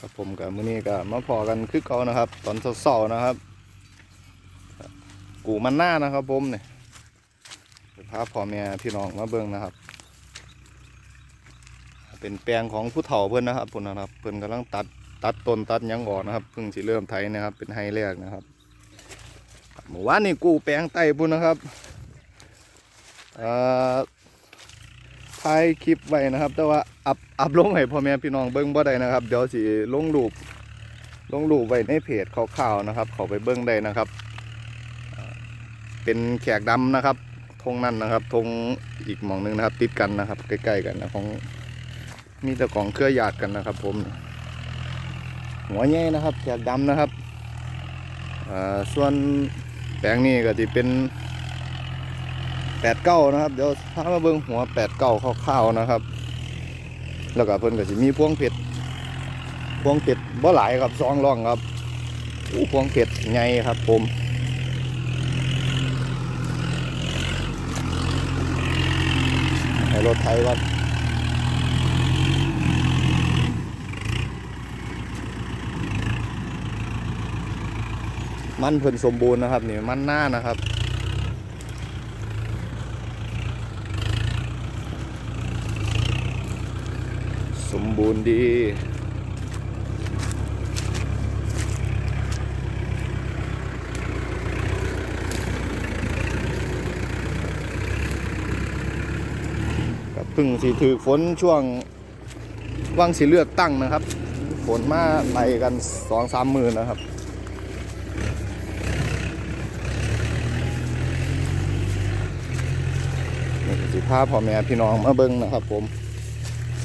ครับผมกับมื้อนี้ก็มาพอกันคือเก่านะครับ ตอนเช้าๆนะครับ กูมันหน้านะครับผมเนี่ยพาพ่อแม่พี่น้องมาเบิ่งนะครับ เป็นแปลงของผู้เฒ่าเพิ่อนนะครับพุ่นนะครับ เพิ่อนกำลังตัดตัดต้นตัดยังออกนะครับเพิ่งสิเริ่มไถนะครับ เป็นไฮแรกนะครับเมื่อวานนี้กูแปลงไต่พุ่นนะครับเอ่อถ่ายคลิปไว้นะครับ แต่ว่า อัพอัพลงให้พ่อแม่พี่น้องเบิ่งบ่ได้นะครับ เดี๋ยวสิลงรูปลงรูปไว้ในเพจข่าวๆนะครับ เขาไปเบิ่งได้นะครับ เป็นแขกดำนะครับธงนั่นนะครับธงอีกหมองหนึงนะครับ ติดกันนะครับ ใกล้ ๆ กันนะของมีแต่ของเครือญาติกันนะครับ ผม หัวใหญ่นะครับ แขกดำนะครับส่วนแปลงนี้ก็จะเป็นแปดเก้านะครับ เดี๋ยวพามาเบิ่งหัวแปดเก้าคร่าวๆนะครับ แล้วก็เพิ่นก็จะมีพวงเพชรพวงเพชรบ่หลายครับสองร่องครับอู้พวงเพชรใหญ่ครับผมให้รถไทยว่ามันเพิ่นสมบูรณ์นะครับนี่มันหน้านะครับ มบูรณ์ดีกับพึ่งสีถือฝนช่วงว่างสีเลือกตั้งนะครับ ฝนมาไล่กันสองสามมือนนะครับนี่ก็สิพาพ่อแม่พี่น้องมาเบิ้งนะครับผม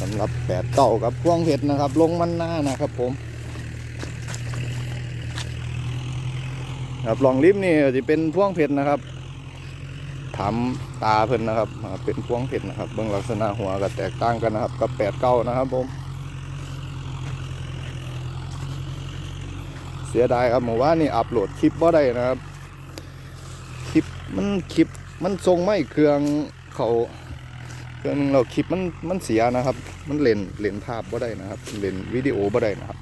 สำหรับแปดเก่ากับพวงเห็ดนะครับ ลงมันหน้านะครับผมครับลองลิฟนี่จะเป็นพวงเพชรนะครับถามตาเพิ่นนะครับ เป็นพวงเพชรนะครับ เบื้องลักษณะหัวก็แตกต่างกันนะครับ กับแปดเก้านะครับผม เสียดายครับเมื่านี่อัปโหลดคลิปบ่าได้นะครับ คลิปมันคลิปมันทรงไม่เครื่องเขา เครื่องหนึงเราคลิปมันมันเสียนะครับ มันเลนเลนภาพบ่ได้นะครับ เลนวิดีโอบ่ได้นะครับ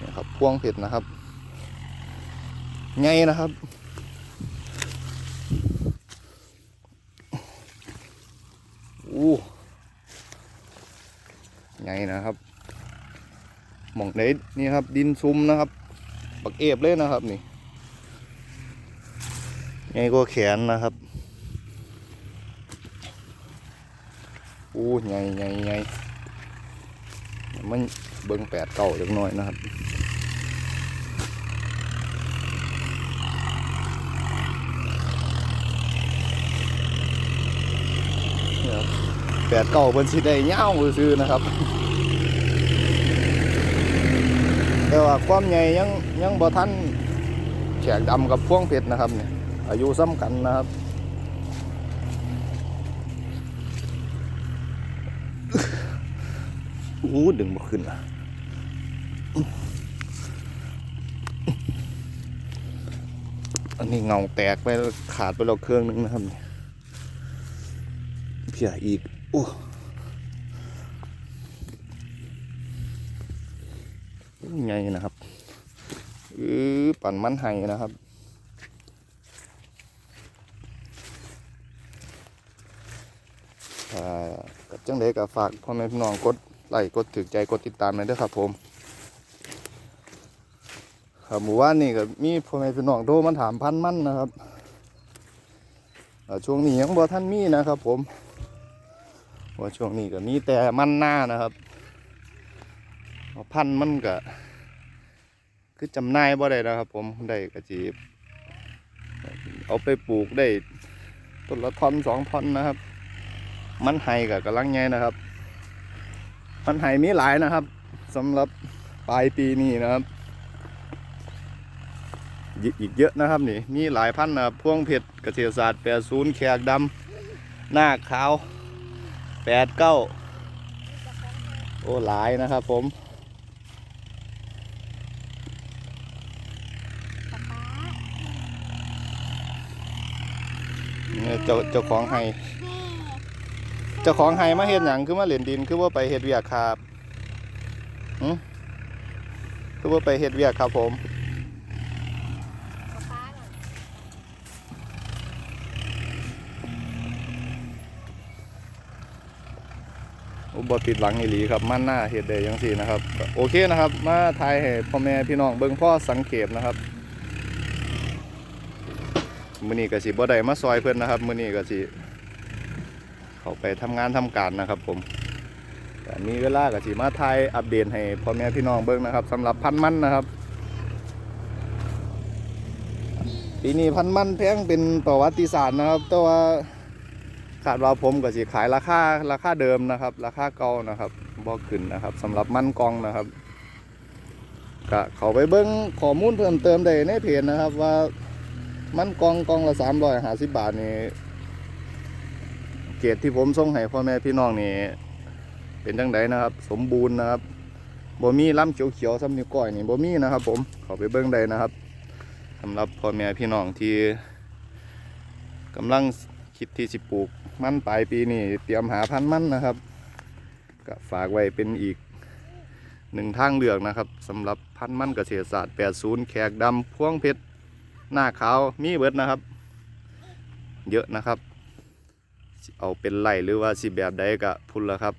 นี่ครับพ่วงเพชรนะครับไงนะครับอู้ไงนะครับหมองไหนนี่ครับ ดินซุ่มนะครับบักเอฟเลยนะครับนี่ไงก็แขนนะครับ อู้ไงไงไงมันเบิ้งแปดเก่าเล็กน้อยนะครับนี่ครับแปดเก่าเป็นสิได้เง่าซื้อนะครับ แต่ว่าความใหญ่ยังยังบ่ทันแขกดำกับพวงเพชรนะครับเนี่ยอายุซ้ำกันนะครับ อู้ดึงบ่ขึ้นอะอันนี้เงาแตกไปขาดไปแล้วเครื่องนึงนะครับเนี่ยเพียอีกโอ้ไงนะครับอือปั่นมันไห้นะครับอ่ากับจังเดก็ฝากพ่อแม่พี่น้องกด ไลค์กดถือใจกดติดตามหน่อยด้วยครับผมครับหมู่บ้านนี่ก็มีพ่อแม่พี่น้องโทรมาถามพันมั่นนะครับช่วงนี้ยังบ่ท่านมีนะครับ ผมว่าช่วงนี้ก็มีแต่มั่นหน้านะครับพันมันก็คือจำนายบ่ได้นะครับ ผมได้กระจีบเอาไปปลูกได้ต้นละท่อนสองท่อนนะครับ มันไห้กับกำลังไงนะครับ มันไห้มีหลายนะครับสำหรับปลายปีนี้นะครับอีกเยอะนะครับนี่มีหลายพันธุ์นะครับพวงเพชระเกษตรศาสตร์แปดศูนย์แขกดำหน้าขาวแปดเก้าโอ้หลายนะครับผมเจ้าเจ้าของไห้ จ้าของไห้มาเฮ็ดหยังคือมาเล่นดินคือว่าไปเฮ็ดเวียกครับหึคือว่าไปเฮ็ดเวียกครับผมป๊าป๊าน่ะอุบติดหลังอีหลีครับมั่นหน้าเฮ็ดได้จังซี่นะครับ โอเคนะครับ มาทายให้พ่อแม่พี่น้องเบิ่งพ่อสังเกตนะครับมือนี้ก็สิบ่ได้มาซอยเพิ่อนนะครับมือนี้ก็สิ เขาไปทำงานทำการนะครับ ผมแต่มีเวลาก็สิมาไทายอัปเดตให้พ่อแม่พี่น้องเบิ่งนะครับสำหรับพันมันนะครับปีนี้พันมันแพงเป็นประวัติศาสตร์นะครับ แต่ว่าคาดว่าผมก็สิขายราคาราคาเดิมนะครับ ราคาเก่านะครับบ่ขึ้นนะครับสำหรับมันกองนะครับก็เขาไปเบิ่งข้อมูลเพิ่มเติมได้ในเพจนะครับ ว่ามันกองกองละ350บาทนี่ เกรดที่ผมส่งให้พ่อแม่พี่น้องนี่เป็นจังไดนะครับ สมบูรณ์นะครับบ่มีลำเขียวๆซ้ำนิ้วก้อยนี่บ่มีนะครับ ผมเขาไปเบิ่งได้นะครับสำหรับพ่อแม่พี่น้องที่กำลังคิดที่สิปลูกมันปลายปีนี้เตรียมหาพันธุ์มันนะครับก็ฝากไว้เป็นอีกหนึ่งทางเลือกนะครับสำหรับพันธุ์มันเกษตรศาสตร์ 80 แขกดำพวงเพชรหน้าขาวมีเบิดนะครับ เยอะนะครับ เอาเป็นไหลหรือว่าสิแบบใดก็พุ่นละครับ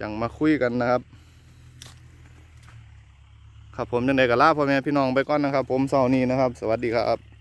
จังมาคุยกันนะครับ ครับผมจังใดก็ลาพ่อแม่พี่น้องไปก่อนนะครับ ผมเสาร์นี้นะครับ สวัสดีครับ